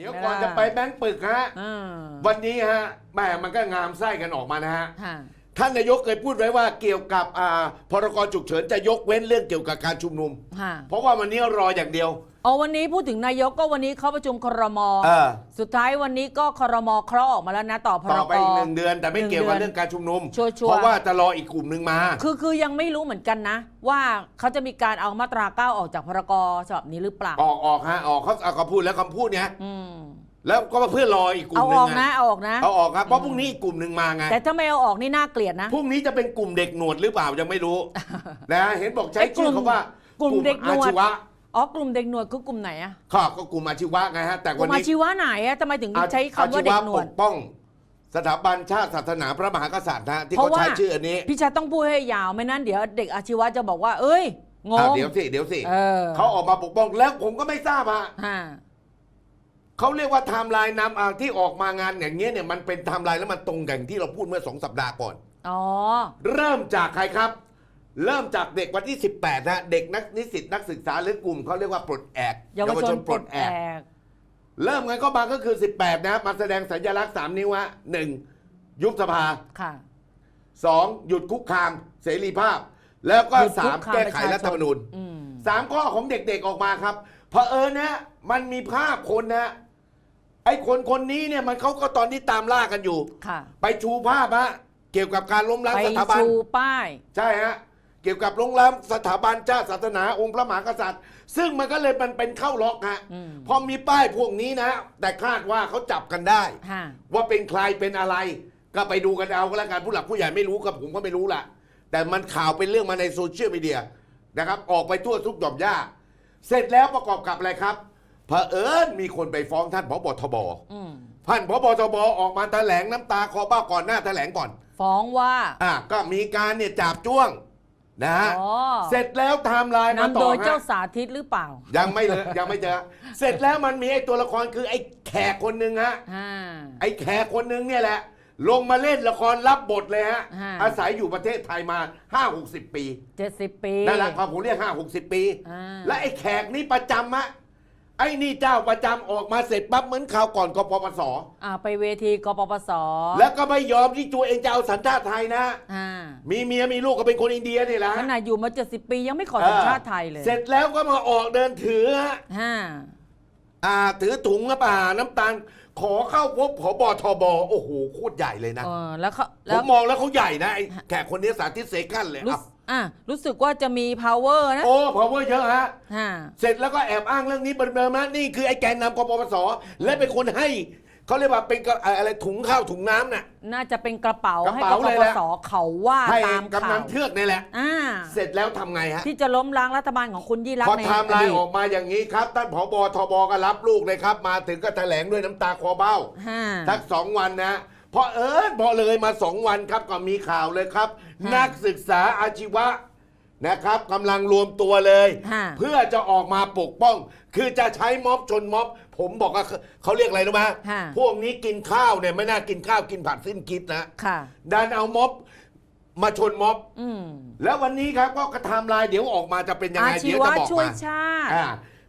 เดี๋ยวก่อนจะไปแบงก์ปึกฮะ อ่าวันนี้ฮะแหม่มันก็งามไส้กันออกมานะฮะ ค่ะ ท่านนายกเคยพูดไว้ว่าเกี่ยวกับอ่าพรกฉุกเฉินจะยกเว้นเรื่องเกี่ยวกับการชุมนุม ค่ะเพราะว่าวันนี้รออย่างเดียว เอาวันนี้พูดถึงนายกก็วันนี้เข้าประชุมครมเออ สุดท้ายวันนี้ก็ครมเคราะห์ออกมาแล้วนะต่อพรต่อก ไปอีกหนึ่งเดือนแต่ไม่เกี่ยวกับหนึ่งเดือนเรื่องการชุมนุม ชัวร์ๆ เพราะว่าจะรออีกกลุ่มหนึ่งมา คือคือยังไม่รู้เหมือนกันนะ ว่าเขาจะมีการเอามาตราเก้าออกจากพรกฉบับนี้หรือเปล่า ออกออกฮะออกเขาเอาเขาพูดแล้วคำพูดเนี้ยอืม แล้วก็เพื่อรออีกกลุ่เอามหอนึ่งอกนะเอาออกนะ เอาออกครับเพราะพรุ่งนี้อีกกลุ่มหนึ่งมาไงแต่ถ้าไม่เอาออกนี่น่าเกลียดนะ พรุ่งนี้จะเป็นกลุ่มเด็กหนวดหรือเปล่ายังไม่รู้ นะเห็นบอกใช้ไอ้กลุ่ชื่อมเขาว่ากลุ่มเด็กหนวด อาชีวะอ๋อกลุ่มเด็กหนวดคือกลุ่มไหนอะข้อก็กลุ่มอาชีวะไงฮะ แต่กวัลุ่นมอานี้ชีวะไหนอะทำไมถึงใช้คำว่าเด็กหนวปดกป้อง สถาบันชาติศาสนาพระมหากษัตริย์นะฮะที่เพราะเขาว่า ใช้ชื่ออันนี้พี่ชายต้องพูดให้ยาวไม่นั้นเดี๋ยวเด็กอาชีวะจะบอกว่า เอ้ยงอะงเดี๋ยวสิเดี๋ยวสิเออเขาออกมาปกป้องแล้วผมก็ไม่ทราบฮะฮะ เขาเรียกว่าไทม์ไลน์นำอ่าที่ออกมางานอย่างเงี้ยเนี่ยมันเป็นไทม์ไลน์แล้วมันตรงกันที่เราพูดเมื่อสองสัปดาห์ก่อน อ๋อ เริ่มจากใครครับ เริ่มจากเด็กวันที่ 18นะเด็กนักนิสิตนักศึกษาหรือกลุ่มเขาเรียกว่าปลดแอกเยาวชนปลดแอกเริ่มกันเข้ามาก็คือ 18 นะมาแสดงสัญลักษณ์ 3 นิ้วฮะหนึ่งยุบสภาค่ะ2หยุดคุกคามเสรีภาพ แล้วก็หยุดคุกคาม3แก้ไขประชาชนรัฐธรรมนูญอืมสามข้อของเด็กๆออกมาครับเผอิญนะมันมีภาพคนนะ ไอ้คนคนนี้เนี่ยมันเขาก็ตอนนี้ตามล่ากันอยู่ ค่ะ ไปชูภาพฮะเกี่ยวกับการล้มล้างไปสถาบัน ชูป้าย ใช่ฮะ เกี่ยวกับโรงแรมสถาบันชาติศาสนาองค์พระมหากษัตริย์ ซึ่งมันก็เลยมันเป็นเข้าล็อกฮะอืม พอมีป้ายพวกนี้นะ แต่คาดว่าเขาจับกันได้ฮะว่าเป็นใครเป็นอะไร ก็ไปดูกันเอาก็แล้วกันผู้หลักผู้ใหญ่ไม่รู้กับผมก็ไม่รู้ล่ะ แต่มันข่าวเป็นเรื่องมาในโซเชียลมีเดียนะครับ ออกไปทั่วทุกหย่อมย่าเสร็จแล้วประกอบกับอะไรครับ เผอิญมีคนไปฟ้องท่านพบทบอืมท่านพบทบออกมาแถลงน้ำตาคอเบ้าก่อนหน้าแถลงก่อน ฟ้องว่า อะก็มีการเนี่ยจับจ้วงนะฮะอ๋อ เสร็จแล้วไทม์ไลน์มานำต่โดอยเจ้าฮะสาธิตหรือเปล่ายังไม่เลยยังไม่เจอ เสร็จแล้วมันมีไอ้ตัวละครคือไอ้แขกคนหนึ่งฮะฮ่า ไอ้แขกคนหนึ่งเนี่ยแหละ ลงมาเล่นละครรับบทเลยฮะ ฮะ อาศัยอยู่ประเทศไทยมา 5 60 ปีเจ็ดสิบปี นั่นแหละครับผมเรียก 5 60 ปี อ่า และไอ้แขกนี่ประจำอะ ไอ้นี่เจ้าประจำออกมาเสร็จปั๊บเหมือนข่าวก่อนกปปส อ่าไปเวทีกปปสแล้วก็ไม่ยอมที่ตัวเองจะเอาสัญชาติไทยนะ อ่ามีเมียมีลูกก็เป็นคนอินเดียนี่แหละขฮะนาดอยู่มาเจ็ดสิบปียังไม่ขอสัญชาติไทยเลยเสร็จแล้วก็มาออกเดินถือฮะฮ่าอ่าถือถุงน้ำปลาน้ำตาล ขอเข้าพบผบทบโอ้โหโคตรใหญ่เลยนะ เออแล้วเขาผแล้ว มมองแล้วเขาใหญ่นะไอ้แขกคนนี้สาธิตเซกันเลยรู้อะสึก อะรู้สึกว่าจะมี power นะโอ้พอเวอร์เยอะฮะฮ่า เสร็จแล้วก็แอบอ้างเรื่องนี้เดิมๆนะนี่คือไอ้แกนนำกปปส และเป็นคนให้ เขาเรียกว่าเป็นกระอะไรถุงข้าวถุงน้ำน่ะ น่าจะเป็นกระเป๋า กระให้เป๋ากเลยปแหละ สเขาว่าให้ตามกำข่านัวนเทือกนี่แหละ อ่าเสร็จแล้วทำไงฮะ ที่จะล้มล้างรัฐบาลของคุณยี่รักพอษณ์ในไทม์ไลอดีน์ต ออกมาอย่างนี้ครับท่านผบทบก็รับลูกเลยครับ มาถึงก็แถลงด้วยน้ำตาคอเบ้าฮ่าทักสองวันนะ พอเอิญพอเลยมาสองวันครับก็มีข่าวเลยครับฮะนักศึกษาอาชีวะนะครับกำลังรวมตัวเลย ฮะ เพื่อจะออกมาปกป้อง คือจะใช้ม็อบชนม็อบ ผมบอกว่าเขาเรียกอะไรรู้ไหมฮะ พวกนี้กินข้าวเนี่ยไม่น่ากินข้าวกินผัดสิ้นคิดนะ ค่ะ ดันเอาม็อบมาชนม็อบ อืม แล้ววันนี้ครับก็กระทำลายเดี๋ยวออกมาจะเป็นยังอาไงชีเดี๋ยววะจะบอกช่วยมาชาติ อ่า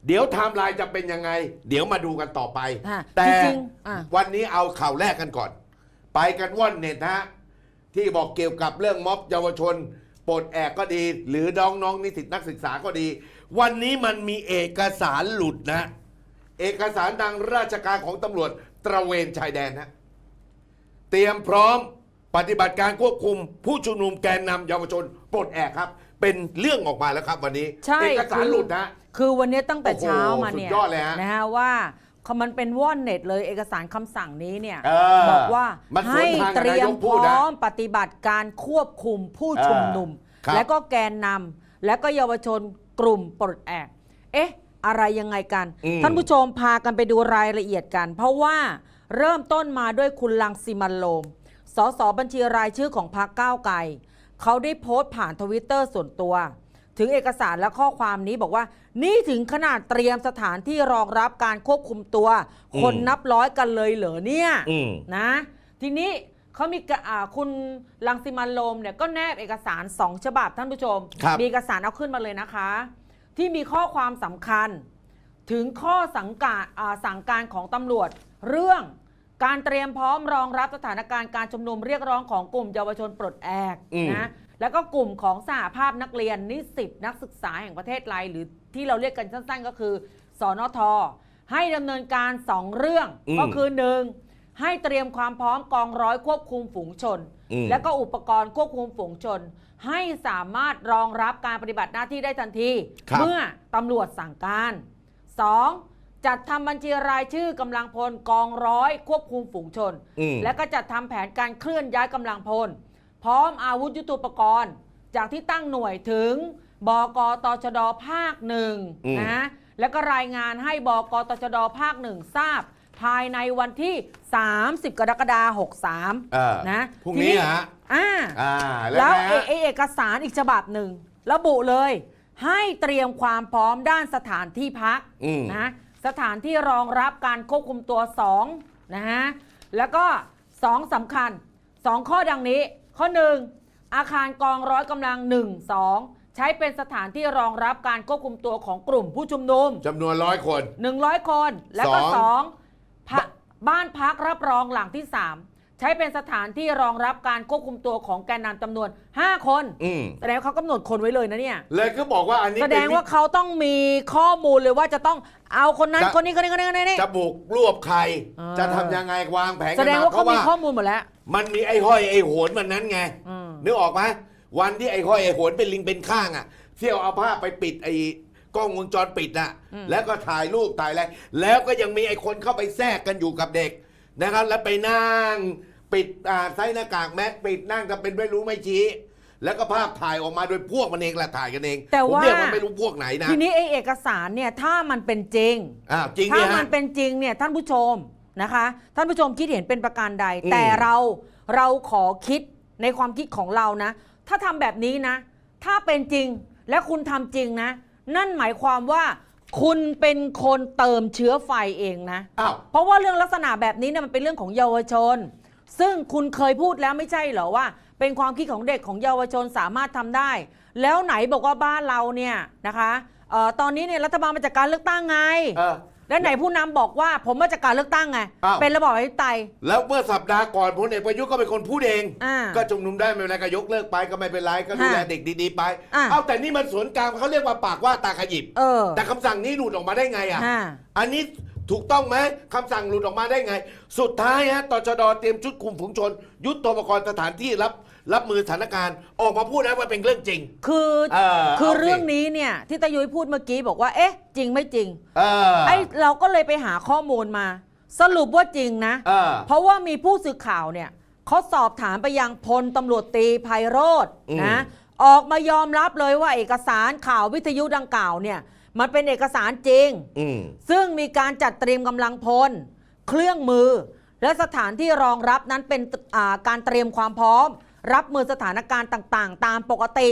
เดี๋ยวไทม์ไลน์จะเป็นยังไง เดี๋ยวมาดูกันต่อไป ฮะแต่จริงๆอะ วันนี้เอาข่าวแรกกันก่อน ไปกันว่อนเน็ตฮะที่บอกเกี่ยวกับเรื่องม็อบเยาวชนปลดแอกก็ดี หรือน้องน้องนิสิตนักศึกษาก็ดี วันนี้มันมีเอกสารหลุดนะ เอกสารทางราชการของตำรวจตระเวนชายแดนฮะเตรียมพร้อมปฏิบัติการควบคุม ผู้ชุมนุมแกนนำเยาวชนปลดแอกครับ เป็นเรื่องออกมาแล้วครับวันนี้ใช่เอกสารหลุดนะ คือวันนี้ตั้งแต่โอ้โหเช้ามาเนี่ยสุดยอดเลยฮะนะฮะว่า เขามันเป็นว่อนเน็ตเลยเอกสารคำสั่งนี้เนี่ยเออบอกว่ามันสวให้นทางกับเตรียมนายกพพูดนะร้อมปฏิบัติการควบคุมผู้ชุมนุม เออครับและก็แกนนำและก็เยาวชนกลุ่มปลดแอกเอ๊ะ อะไรยังไงกัน อืม ท่านผู้ชมพากันไปดูรายละเอียดกัน เพราะว่าเริ่มต้นมาด้วยคุณลังสิมันโลม สสบัญชีรายชื่อของพรรคก้าวไกลเขาได้โพสต์ผ่านทวิตเตอร์ส่วนตัว ถึงเอกสารและข้อความนี้บอกว่า นี่ถึงขนาดเตรียมสถานที่รองรับการควบคุมตัว คนอืมนับร้อยกันเลยเหรอเนี่ยอืม นะ ทีนี้เขามีกะอ่าคุณลังสิมันโลมเนี่ยก็แนบเอกสารสองฉบับท่านผู้ชม ครับ มีเอกสารเอาขึ้นมาเลยนะคะ ที่มีข้อความสำคัญ ถึงข้อสังกาอ่าสั่งการของตำรวจ เรื่องการเตรียมพร้อมรองรับสถานการณ์การชุมนุมเรียกร้องของกลุ่มเยาวชนปลดแอกอืม นะ แล้วก็กลุ่มของสหภาพนักเรียนนิสิตนักศึกษาแห่งประเทศไทยหรือที่เราเรียกกันสั้นๆ ก็คือสอนอทให้ดำเนินการ 2 เรื่องอืมก็คือ 1. ให้เตรียมความพร้อมกองร้อยควบคุมฝูงชน อืม และก็อุปกรณ์ควบคุมฝูงชน ให้สามารถรองรับการปฏิบัติหน้าที่ได้ทันที ครับ เมื่อตำรวจสั่งการ 2. จัดทำบัญชีรายชื่อกำลังพลกองร้อยควบคุมฝูงชน อืมและก็จัดทำแผนการเคลื่อนย้ายกำลังพล พร้อมอาวุธยุทโธปกรณ์ จากที่ตั้งหน่วยถึงบกตชดภาคหนึ่งอืมนะแล้วก็รายงานให้บกตชดภาคหนึ่งทราบ ภายในวันที่ 30 กรกฎาคมเออ63นะพรุ่งทีนี้ฮะอ่าอ่าแล้แล้ววเอไงฮะเอเอกสารอีกฉบับหนึ่ง ระบุเลยให้เตรียมความพร้อมด้านสถานที่พักอืมนะสถานที่รองรับการควบคุมตัว2นะฮะแล้วก็ 2สำคัญ 2 ข้อดังนี้ ข้อ 1 อาคารกองร้อยกำลัง 1 2 ใช้เป็นสถานที่รองรับการควบคุมตัวของกลุ่มผู้ชุมนุม จำนวนร้อยคน 100 คน แล้วก็สอง 2พะบ้านพักรับรองหลังที่ 3 ใช้เป็นสถานที่รองรับการควบคุมตัวของแกนนำจำนวน 5 คนอืมแสดงว่าเขากำหนดคนไว้เลยนะเนี่ย เลยก็บอกว่าอันนี้แสดงว่าเขาต้องมีข้อมูลเลยว่าจะต้องเอาคนนั้นจะคนนี้คนนี้คนนี้คนนี้ จะบุกรวบใครอ่าจะทำยังไงวางแผนแสกันดงมาว่าเพเขาราะมีว่าข้อมูลหมดแล้ว มันมีไอ้ห้อยไอ้โหนมันนั้นไงอืม นึกออกไหมวันที่ไอ้ห้อยไอ้โหนเป็นลิงเป็นข้างอะเที่ยวเอาผ้าไปปิดไอ้กล้องวงจรปิดน่ะอืมแล้วก็ถ่ายรูปถ่ายอะไรแล้วก็ยังมีไอ้คนเข้าไปแทรกกันอยู่กับเด็กนะครับ แล้วไปนั่งปิดอ่าใส่หน้ากากแมสปิดนั่งทำเป็นไม่รู้ไม่ชี้ แล้วก็ภาพถ่ายออกมาโดยพวกมันเองแหละถ่ายกันเองแต่ผมว่า เรียกมันไม่รู้พวกไหนนะทีนี้ไอเอกสารเนี่ยถ้ามันเป็นจริง อ้าวจริงถ้าเนี่ยมัฮะนเป็นจริงเนี่ยท่านผู้ชม นะคะ ท่านผู้ชมคิดเห็นเป็นประการใด อืม แต่เราเราขอคิดในความคิดของเรานะ ถ้าทำแบบนี้นะ ถ้าเป็นจริงและคุณทำจริงนะ นั่นหมายความว่า คุณเป็นคนเติมเชื้อไฟเองนะ อ้าว เพราะว่าเรื่องลักษณะแบบนี้เนี่ยมันเป็นเรื่องของเยาวชน ซึ่งคุณเคยพูดแล้วไม่ใช่เหรอว่า เป็นความคิดของเด็กของเยาวชนสามารถทำได้ แล้วไหนบอกว่าบ้านเราเนี่ยนะคะเอ่อตอนนี้เนี่ยรัฐบาลมาจากการเลือกตั้งไง เออ แล้วไหนผู้นำบอกว่าผมมาจากการเลือกตั้งไง อ้าว เป็นระบอบประชาธิปไตย แล้วเมื่อสัปดาห์ก่อนพลเอกประยุทธ์ก็เป็นคนพูดเอง อ่าก็ชุมนุมได้ไม่เป็นไรก็ยกเลิกไปก็ไม่เป็นไรก็ดูแลฮะเด็กดีๆไป อะเอาแต่นี่มันสวนกลางเขาเรียกว่าปากว่าตาขยิบ เออแต่คำสั่งนี้หลุดออกมาได้ไงอะฮะอันนี้ถูกต้องไหมคำสั่งหลุดออกมาได้ไง สุดท้ายฮะตชดเตรียมชุดคุมฝูงชน ยุทธโปรกรณ์สถานที่รับ รับมือสถานการณ์ ออกมาพูดนะว่าเป็นเรื่องจริง คือเออคือเอาสิ เรื่องนี้เนี่ยที่ตายุ้ยพูดเมื่อกี้บอกว่า เอ๊ะ จริงไม่จริงเออไอ้เราก็เลยไปหาข้อมูลมา สรุปว่าจริงนะ เออ เพราะว่ามีผู้สื่อข่าวเนี่ยเขาสอบถามไปยังพลตำรวจตรีไพโรธอืม นะออกมายอมรับเลยว่าเอกสารข่าววิทยุดังกล่าวเนี่ยมันเป็นเอกสารจริง อืมซึ่งมีการจัดเตรียมกำลังพล เครื่องมือ และสถานที่รองรับนั้นเป็นอ่าการเตรียมความพร้อม รับมือสถานการณ์ต่างๆ ตามปกติ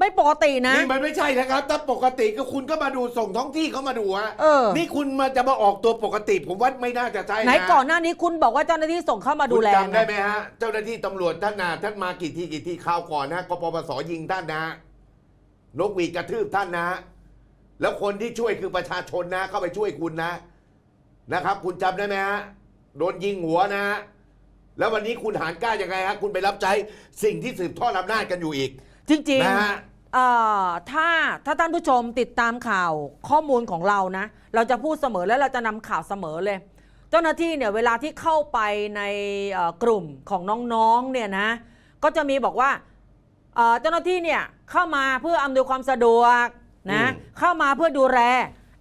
ไม่ปกตินะ นี่มันไม่ใช่นะครับ ถ้าปกติก็คุณก็มาดูส่งท้องที่เขามาดูฮะเออ นี่คุณมาจะมาออกตัวปกติ ผมว่าไม่น่าจะใช่นะไหนก่อนหน้านี้คุณบอกว่าเจ้าหน้าที่ส่งเข้ามาดูแลคุณจำได้นะไหมฮะ เจ้าหน้าที่ตำรวจท่านนาท่านมากี่ทีกี่ทีข่าวก่อนนะกปปสยิงท่านนะนกหวีดกระทืบท่านนะ แล้วคนที่ช่วยคือประชาชนนะ เข้าไปช่วยคุณนะ นะครับ คุณจำได้ไหมฮะ โดนยิงหัวนะฮะ แล้ววันนี้คุณหารกล้ายังไงฮะคุณไปรับใช้สิ่งที่สืบทอดอำนาจกันอยู่อีก จริงนะฮะ ๆเอ่อถ้าถ้าท่านผู้ชมติดตามข่าวข้อมูลของเรานะ เราจะพูดเสมอและเราจะนำข่าวเสมอเลย เจ้าหน้าที่เนี่ยเวลาที่เข้าไปในเอ่อกลุ่มของน้องๆเนี่ยนะก็จะมีบอกว่าเอ่อเจ้าหน้าที่เนี่ยเข้ามาเพื่ออำนวยความสะดวกนะอืม เข้ามาเพื่อดูแล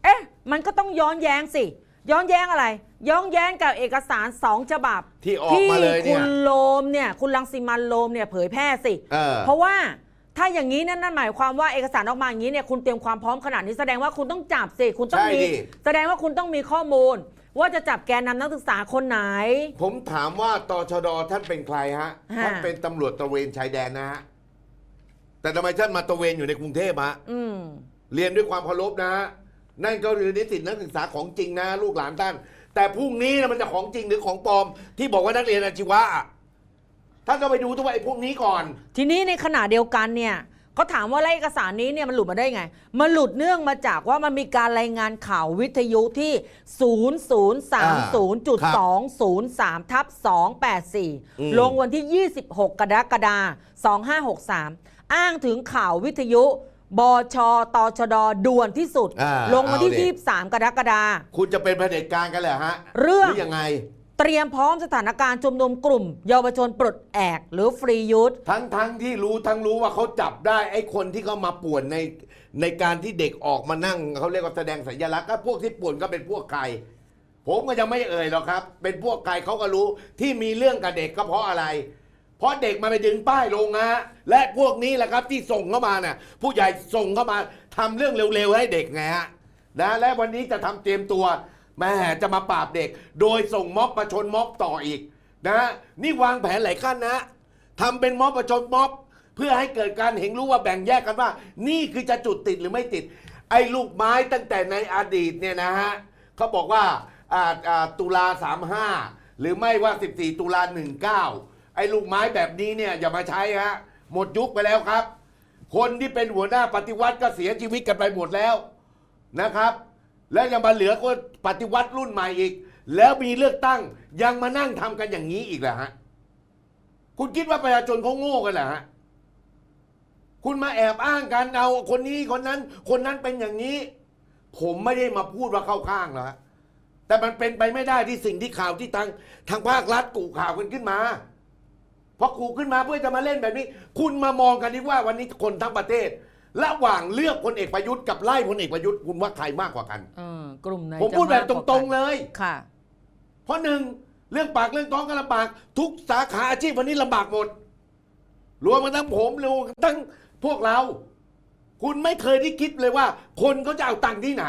เอ๊ะมันก็ต้องย้อนแย้งสิ ย้อนแย้งอะไร ย้อนแย้งกับเอกสารสองฉบับที่ออกมาเลยที่เนี่คุยณโลมเนี่ยคุณลังสิมันต์โลมเนี่ยเผยแพร่สิ เออ เพราะว่าถ้าอย่างนี้นั่นนั่นหมายความว่าเอกสารออกมาอย่างนี้เนี่ยคุณเตรียมความพร้อมขนาดนี้แสดงว่าคุณต้องจับสิคุณต้องใช่มีดิ แสดงว่าคุณต้องมีข้อมูล ว่าจะจับแกนนำนักศึกษาคนไหน ผมถามว่าตชดท่านเป็นใครฮะ ฮะ ท่านเป็นตำรวจตระเวนชายแดนนะฮะ แต่ทำไมท่านมาตระเวนอยู่ในกรุงเทพฮะ อืม เรียนด้วยความเคารพนะฮะ นั่นก็คือนิสิตนักศึกษาของจริงนะ ลูกหลานท่าน แต่พรุ่งนี้นะมันจะของจริงหรือของปลอม ที่บอกว่านักเรียนอาชีวะอะท่านก็ไปดูตัวไอ้พวกนี้ก่อน ทีนี้ในขณะเดียวกันเนี่ยเขาถามว่าแล้วเอกสารนี้เนี่ยมันหลุดมาได้ไง มันหลุดเนื่องมาจากว่ามันมีการรายงานข่าววิทยุที่ 0030.203ทับอืม 284 ลงวันที่ 26 กรกฎาคม2563 อ้างถึงข่าววิทยุ บชตชดด่วนที่สุด อ่าลงวันที่เอาดิ23กรกฎาคม คุณจะเป็นเผด็จการกันเหรอฮะเรื่องหรือยังไง เตรียมพร้อมสถานการณ์ชุมนุมกลุ่ม เยาวชนปลดแอกหรือฟรียูธ ทั้งทั้งที่รู้ทั้งรู้ว่าเขาจับได้ไอ้คนที่เขามาป่วนในในการที่เด็กออกมานั่งเขาเรียกว่าแสดงสัญลักษณ์ก็พวกที่ป่วนก็เป็นพวกใคร ผมก็ยังไม่เอ่ยหรอกครับ เป็นพวกใครเขาก็รู้ที่มีเรื่องกับเด็กก็เพราะอะไร เพราะเด็กมาไปดึงป้ายลงฮะและพวกนี้แหละครับที่ส่งเข้ามาเนี่ยผู้ใหญ่ส่งเข้ามาทำเรื่องเร็วๆให้เด็กไงฮะนะและวันนี้จะทำเตรียมตัวแม่จะมาปราบเด็ก โดยส่งม็อบประชนม็อบต่ออีกนะนี่วางแผนหลายขั้นนะทำเป็นม็อบประชนม็อบ เพื่อให้เกิดการเห็นรู้ว่าแบ่งแยกกันว่า นี่คือจะจุดติดหรือไม่ติด ไอ้ลูกไม้ตั้งแต่ในอดีตเนี่ยนะฮะเขาบอกว่าอ่าอ่าตุลา35 หรือไม่ว่า 14 ตุลา 19 ไอ้ลูกไม้แบบนี้เนี่ยอย่ามาใช้ฮะหมดยุคไปแล้วครับ คนที่เป็นหัวหน้าปฏิวัติก็เสียชีวิตกันไปหมดแล้วนะครับ แล้วยังมาเหลือคนปฏิวัติรุ่นใหม่อีก แล้วมีเลือกตั้งยังมานั่งทำกันอย่างนี้อีกเหรอฮะคุณคิดว่าประชาชนเขาโง่กันเหรอฮะคุณมาแอบอ้างกันเอาคนนี้คนนั้น คนนั้นเป็นอย่างนี้ ผมไม่ได้มาพูดว่าเข้าข้างหรอกฮะแต่มันเป็นไปไม่ได้ที่สิ่งที่ข่าวที่ทางทางภาครัฐกูข่าวกันขึ้นมา พอกูขึ้นมาเพื่อจะมาเล่นแบบนี้ คุณมามองกันดีว่าวันนี้คนทั้งประเทศระหว่างเลือกพลเอกประยุทธ์กับไล่พลเอกประยุทธ์คุณว่าใครมากกว่ากันเออกลุ่มไหนผมจะพูดแบบากตกว่ากันรงๆเลย ค่ะ เพราะหนึ่งเรื่องปากเรื่องท้องก็ลำบาก ทุกสาขาอาชีพวันนี้ลำบากหมดรวมมาทั้งผมรวมทั้งพวกเรา คุณไม่เคยได้คิดเลยว่า คนเขาจะเอาตังค์ที่ไหน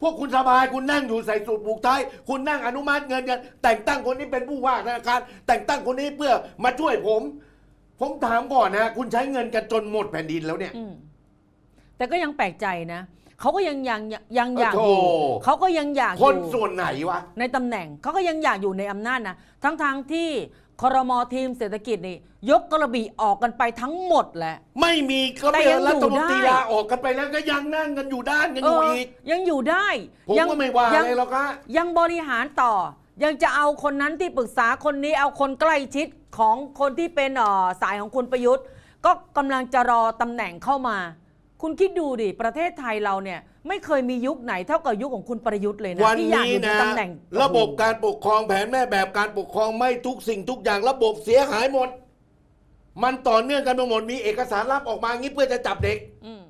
พวกคุณสบายคุณนั่งอยู่ใส่สูตรผูกไทย คุณนั่งอนุมัติเงินกันแต่งตั้งคนนี้เป็นผู้ว่าธนาคารแต่งตั้งคนนี้เพื่อมาช่วยผม ผมถามก่อนนะ คุณใช้เงินกันจนหมดแผ่นดินแล้วเนี่ย อืมแต่ก็ยังแปลกใจนะเขาก็ยังยังยังอยากโอ้อยู่โธ่ เขาก็ยังอยากอคนยู่ส่วนไหนวะ ในตำแหน่งเขาก็ยังอยากอยู่ในอำนาจนะทั้งทางๆที่ ครมทีมเศรษฐกิจนี่ ยกกระบี่ออกกันไปทั้งหมดแหละ ไม่มีก็แต่ไม่ยังอยู่รัฐมนตรีได้ ลาออกกันไปแล้วก็ยังนั่งกันอยู่ด้านกันเออยู่ออีก ยังอยู่ได้ผมยัก็ไม่ว่ายัอะไรหรอกฮะ ยังบริหารต่อ ยังจะเอาคนนั้นที่ปรึกษาคนนี้เอาคนใกล้ชิดของคนที่เป็นเอ่อสายของคุณประยุทธ์ ก็กำลังจะรอตำแหน่งเข้ามา คุณคิดดูดิ ประเทศไทยเราเนี่ย ไม่เคยมียุคไหนเท่ากับยุคของคุณประยุทธ์เลยนะวันที่อยากนี้อยู่ในนะ ตำแหน่งระบบการปกครองแผนแม่แบบการปกครองไม่ทุกสิ่งทุกอย่างระบบเสียหายหมด มันต่อเนื่องกันไปหมดมีเอกสารลับออกมางี้เพื่อจะจับเด็ก อืม